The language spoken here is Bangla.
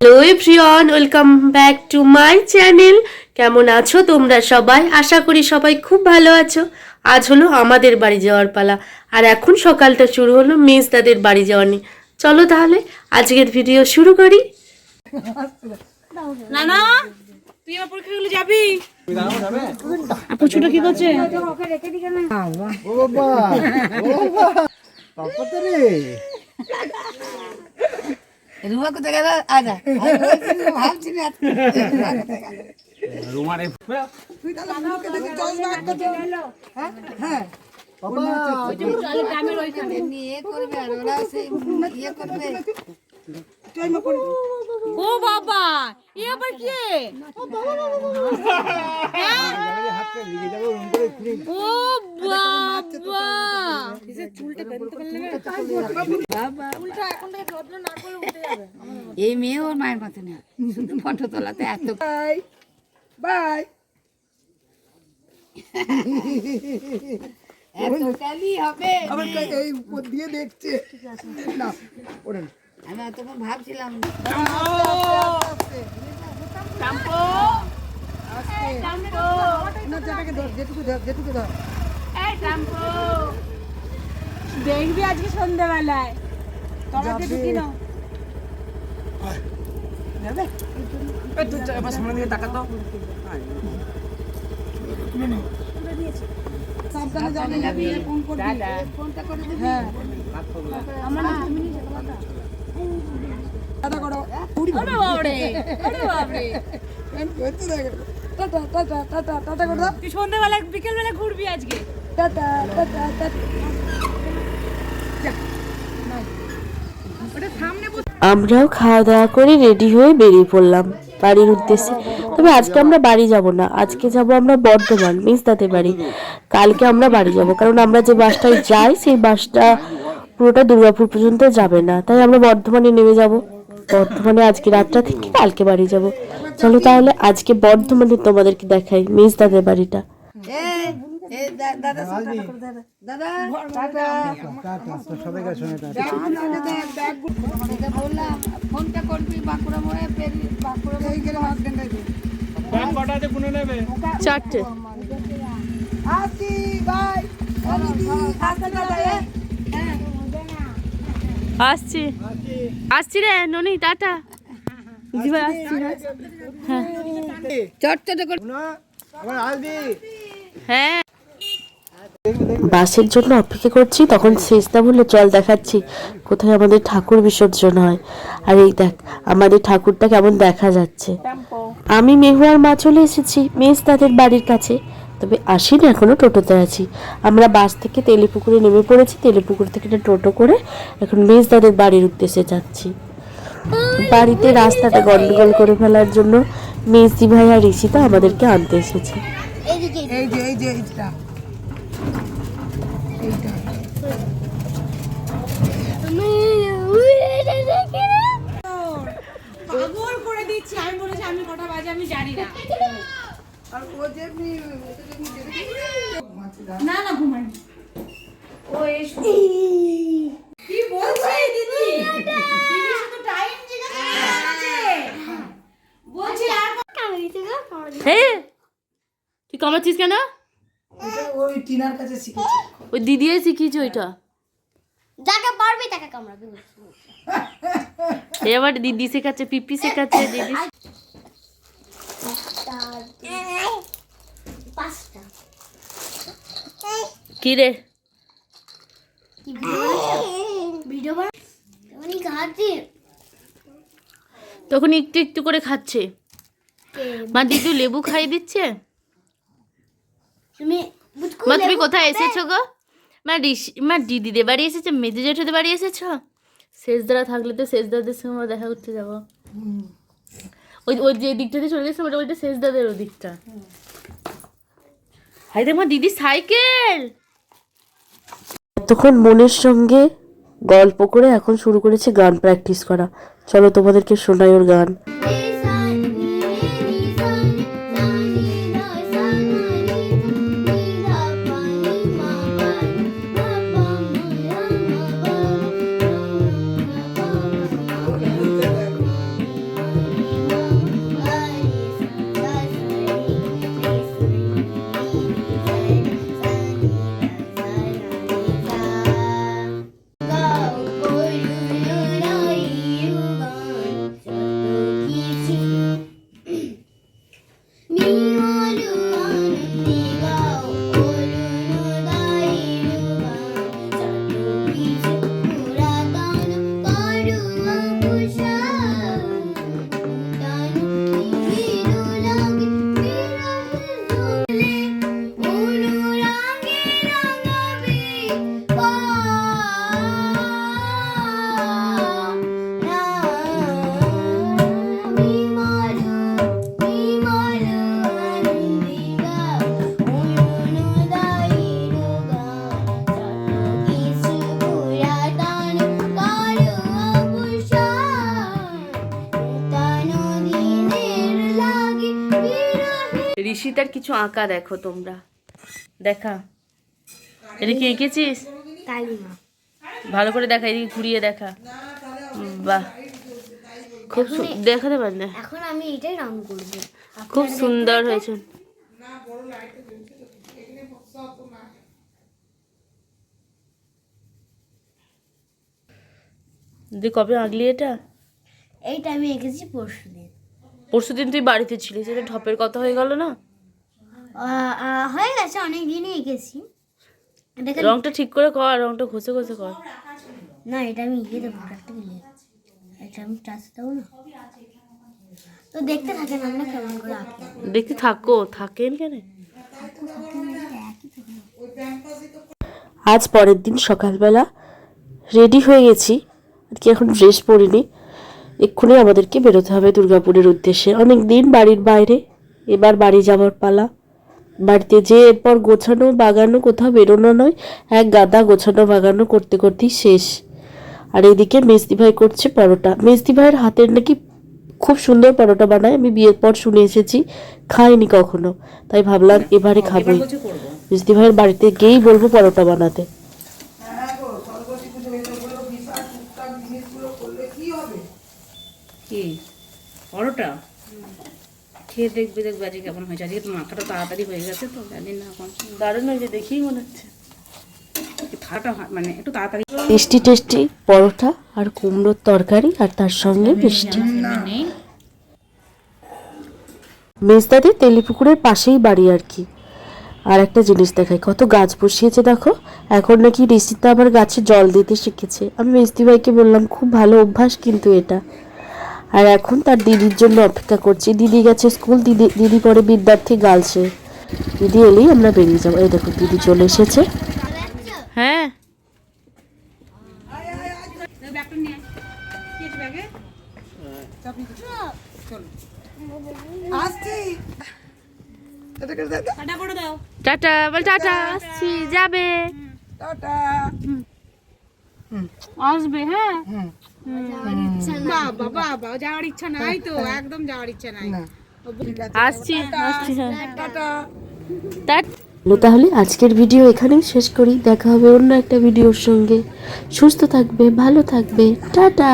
Hello everyone welcome back to my channel কেমন আছো তোমরা সবাই? আশা করি সবাই খুব ভালো আছো। আজ হলো আমাদের বাড়ি যাওয়ার পালা। আর এখন সকালটা শুরু হলো মেজ দাদের বাড়ি যাওয়া নিয়ে। চলো তাহলে আজকের ভিডিও শুরু করি। না না তুই আমার পরীক্ষাগুলো যাবি? আপু ছোট কি করছে? ও বাবা ও বাবা। পাপা তো রে। রুমা কোথায় গেল আজা ভাবছি না। নিয়ে করবে আর ওরা সেই ইয়ে করবে। ও বাবা এ আবার কে? ও বাবা এই মেয়ে ওর মায়ের মতো না শুধু ফটো তোলাতে এত বাই এত হবে। আবার এই উপর দিয়ে দেখছে। না ওরে না। আমি তখন ভাবছিলাম। দেখবি আজকে সন্ধ্যাবেলায় যে ঢুকি না সাবধানে যাবি ফোন করবি ফোনটা করে দিবি। হ্যাঁ। টাটা আমরাও খাওয়া দাওয়া করে রেডি হয়ে বেরিয়ে পড়লাম বাড়ির উদ্দেশ্যে। তবে আজকে আমরা বাড়ি যাব না। আজকে যাব আমরা বর্ধমান মিস দাতে বাড়ি। কালকে আমরা বাড়ি যাব। কারণ আমরা যে বাসটায় যাই, সেই বাসটা পুরোটা দুর্গাপুর পর্যন্ত যাবে না। তাই আমরা বর্ধমানে নেমে যাব। বর্ধমানে আজকে রাতটা থেকে কালকে বাড়ি যাব। চলো তাহলে আজকে বর্ধমানে তোমাদেরকে দেখাই মিস দাদের বাড়িটা। চারটে আসি বাই আসতে দাদা এ? আসছি। আসছি রে ননি টাটা। আসছি করে হ্যাঁ। বাসের জন্য অপেক্ষা করছি তখন শেষদা বলল চল দেখাচ্ছি কোথায় আমাদের ঠাকুর বিসর্জন হয়। আর এই দেখ আমাদের ঠাকুরটা কেমন দেখা যাচ্ছে। আমি মেহুয়ার মা চলে এসেছি মেজ তাদের বাড়ির কাছে। তবে আসিনি এখনও টোটোতে আছি। আমরা বাস থেকে তেলেপুকুরে নেমে পড়েছি তেলেপুকুর থেকে একটা টোটো করে এখন মেজ তাদের বাড়ির উদ্দেশ্যে যাচ্ছি। বাড়িতে রাস্তাটা গন্ডগোল করে ফেলার জন্য মেজদি ভাই আর ঋষিতা আমাদেরকে আনতে এসেছে। এই যে এই যে। এইটা। এইটা। পাগল করে দিচ্ছি আমি বলেছি আমি কটা বাজে আমি জানি না। না না ঘুমাই ও কি বলছে দিদি? দিদি টাইম বলছি আর হ্যাঁ তুই কামাচ্ছিস কেন? ওই টিনার কাছে শিখেছে। ওই দিদি শিখিয়েছে ওইটা। যাকে পারবে তাকে কামড়াবে এবার দিদি শেখাচ্ছে পিপি শেখাচ্ছে দিদি কি রে? তখন একটু একটু করে খাচ্ছে। মা দিদি লেবু খাইয়ে দিচ্ছে? মা তুমি কোথায় এসেছ গো? মা ঋষি মা দিদিদের বাড়ি এসেছ? মেজু জেঠুদের বাড়ি এসেছ? শেষদারা থাকলে তো শেষদাদের সঙ্গে দেখা করতে যাব। ওই ওই যে দিকটাতে চলে গেছে, ওটা ওইটা শেষদাদের ওই দিকটা হাই দিদি সাইকেল! এতক্ষণ মনের সঙ্গে গল্প করে এখন শুরু করেছে গান প্র্যাকটিস করা। চলো তোমাদেরকে শোনাই ওর গান। বাড়িটার কিছু আঁকা দেখো তোমরা। দেখা। এটা কি এঁকেছিস ভালো করে দেখা এদিকে ঘুরিয়ে দেখা। বাহ। খুব দেখাতে পার না এখন আমি এটাই রং করব। খুব সুন্দর হয়েছে। দিদি কবে আঁকলি এটা? এইটা আমি এঁকেছি পরশু দিন পরশু দিন তুই বাড়িতে ছিলিস এটা ঢপের কথা হয়ে গেল না? হয়ে গেছে অনেক দিনই এঁকেছি। এটা রংটা ঠিক করে কর রংটা ঘষে ঘষে কর। না এটা আমি এঁকে দেবো প্র্যাকটিক্যালি এটা আমি টাচ দেবো না। তো দেখতে থাকেন আমরা কেমন করে আঁকি। দেখতে থাকো থাকেন কেন? আজ পরের দিন সকালবেলা রেডি হয়ে গেছি। আর কি এখন ড্রেস পরিনি। এক্ষুনি আমাদেরকে বেরোতে হবে দুর্গাপুরের উদ্দেশ্যে। অনেক দিন বাড়ির বাইরে এবার বাড়ি যাওয়ার পালা। বাড়িতে যে এরপর গোছানো বাগানো কোথাও বেরোনো নয় এক গাদা গোছানো বাগানো করতে করতেই শেষ। আর এদিকে মেজদি ভাই করছে পরোটা। মেজদি ভাইয়ের হাতের নাকি খুব সুন্দর পরোটা বানায় আমি বিয়ের পর শুনে এসেছি খাইনি কখনো। তাই ভাবলাম এবারে খাবোই মেজদি ভাইয়ের বাড়িতে গিয়েই বলব পরোটা বানাতে। পরোটা? খেয়ে দেখবে দেখবে আজকে কেমন হয়েছে। আজকে তো মাখাটা তাড়াতাড়ি হয়ে গেছে তো জানি না এখন দারুণ হয়েছে দেখেই মনে হচ্ছে। মানে একটু তাড়াতাড়ি। টেস্টি টেস্টি পরোটা আর কুমড়োর তরকারি আর তার সঙ্গে মিষ্টি। মেজদাদের তেলিপুকুরের পাশেই বাড়ি আর কি। আর একটা জিনিস দেখাই কত গাছ বসিয়েছে দেখো। এখন নাকি ঋষিতা আবার গাছে জল দিতে শিখেছে। আমি মেজদি ভাইকে বললাম খুব ভালো অভ্যাস কিন্তু এটা। আর এখন তার দিদির জন্য অপেক্ষা করছি। দিদি গেছে স্কুল দিদি দিদি পরে বিদ্যার্থী গার্লসে দিদি এলেই আমরা বেরিয়ে যাব। এই দেখো দিদি চলে এসেছে। হ্যাঁ। টাটা করে দাও টাটা বল টাটা। আসছি যাবে। টাটা। আসবে হ্যাঁ। হুম। বাবা বাবা যাওয়ার ইচ্ছা নাই তো একদম যাওয়ার ইচ্ছা নাই। আসছি আসছি হ্যাঁ। তাহলে আজকের ভিডিও এখানেই শেষ করি। দেখা হবে অন্য একটা ভিডিওর সঙ্গে। সুস্থ থাকবে ভালো থাকবে। টাটা।